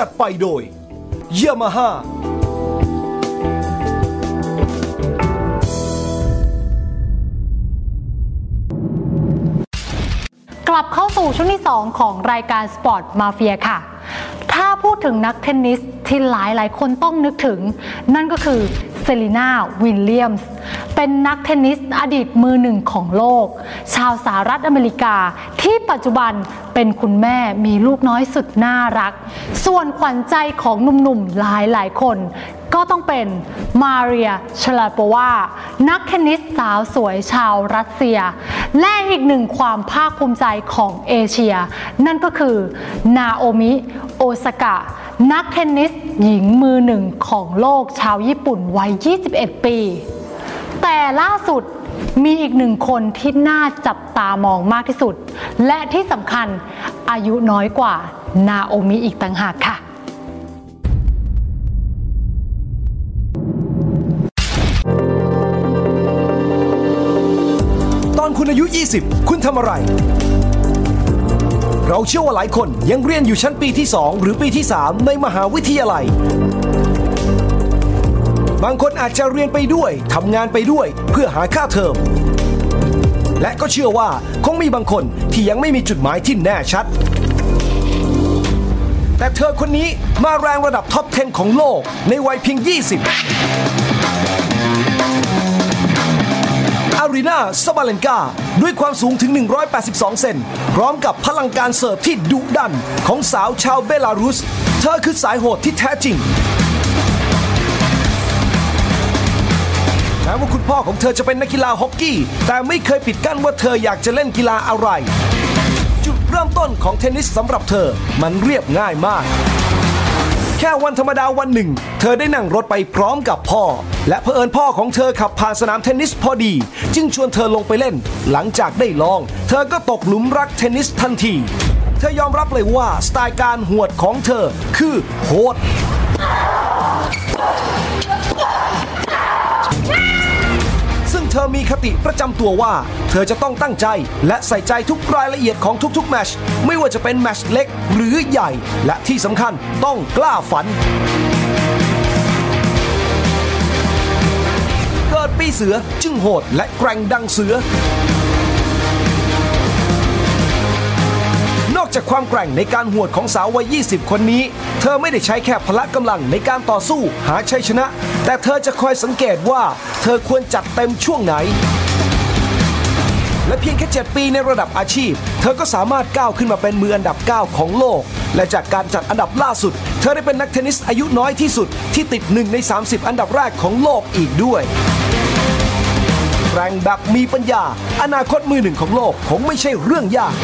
จัดไปโดยยามาฮ่ากลับเข้าสู่ช่วงที่ 2 ของรายการสปอร์ตมาเฟียค่ะ ถ้าพูดถึงนักเทนนิสที่หลายหลายคนต้องนึกถึง นั่นก็คือเซรีนาวิลเลียมส์ เป็นนักเทนนิสอดีตมือหนึ่งของโลก ชาวสหรัฐอเมริกาที่ปัจจุบัน เป็นคุณแม่มีลูกน้อยสุดน่ารัก ส่วนขวัญใจของหนุ่มๆหลายหลายคน ก็ต้องเป็นมาเรียชลาโปวานักเทนนิสสาวสวยชาวรัสเซีย และอีกหนึ่งความภาคภูมิใจของเอเชีย นั่นก็คือนาโอมิ โอซากะ นักเทนนิสหญิงมือหนึ่งของโลกชาวญี่ปุ่นวัย 21 ปี แต่ล่าสุดมีอีกหนึ่งคนที่น่าจับตามองมากที่สุด และที่สำคัญอายุน้อยกว่านาโอมิอีกต่างหากค่ะ ตอนคุณอายุ 20 คุณทำอะไร เราเชื่อว่าหลายคนยังเรียนอยู่ชั้นปีที่ 2 หรือปีที่ 3 ในมหาวิทยาลัย บางคนอาจจะเรียนไปด้วยทำงานไปด้วย เพื่อหาค่าเทอม และก็เชื่อว่าคงมีบางคนที่ยังไม่มีจุดหมายที่แน่ชัด แต่เธอคนนี้มาแรงระดับท็อป 10 ของโลกในวัยเพียง 20อารีนาซาบาเลนกาด้วยความสูงถึง 182 เซน พร้อมกับพลังการเสิร์ฟที่ดุดันของสาวชาวเบลารุส เธอคือสายโหดที่แท้จริง พ่อของเธอจะเป็นนักกีฬาฮอกกี้ แต่ไม่เคยปิดกั้นว่าเธออยากจะเล่นกีฬาอะไร จุดเริ่มต้นของเทนนิสสำหรับเธอมันเรียบง่ายมาก แค่วันธรรมดาวันหนึ่ง เธอได้นั่งรถไปพร้อมกับพ่อ และเผอิญพ่อของเธอขับผ่านสนามเทนนิสพอดี จึงชวนเธอลงไปเล่น หลังจากได้ลอง เธอก็ตกหลุมรักเทนนิสทันที เธอยอมรับเลยว่าสไตล์การหวดของเธอคือโหด เธอมีคติประจำตัวว่า เธอจะต้องตั้งใจ และใส่ใจทุกรายละเอียดของทุกๆแมชไม่ว่าจะเป็นแมชเล็กหรือใหญ่ และที่สำคัญต้องกล้าฝันเกิดปีเสือจึงโหดและแกร่งดังเสือ จากความแกร่งในการหวดของสาววัย 20 คนนี้ เธอไม่ได้ใช้แค่พละกำลังในการต่อสู้หาชัยชนะ แต่เธอจะคอยสังเกตว่า เธอควรจัดเต็มช่วงไหน และเพียงแค่ 7 ปีในระดับอาชีพ เธอก็สามารถก้าวขึ้นมาเป็นมืออันดับ 9 ของโลก และจากการจัดอันดับล่าสุด เธอได้เป็นนักเทนนิสอายุน้อยที่สุด ที่ติด1ใน 30 อันดับแรกของโลกอีกด้วยแรงแบบมีปัญญา อนาคตมือหนึ่งของโลกคงไม่ใช่เรื่องยาก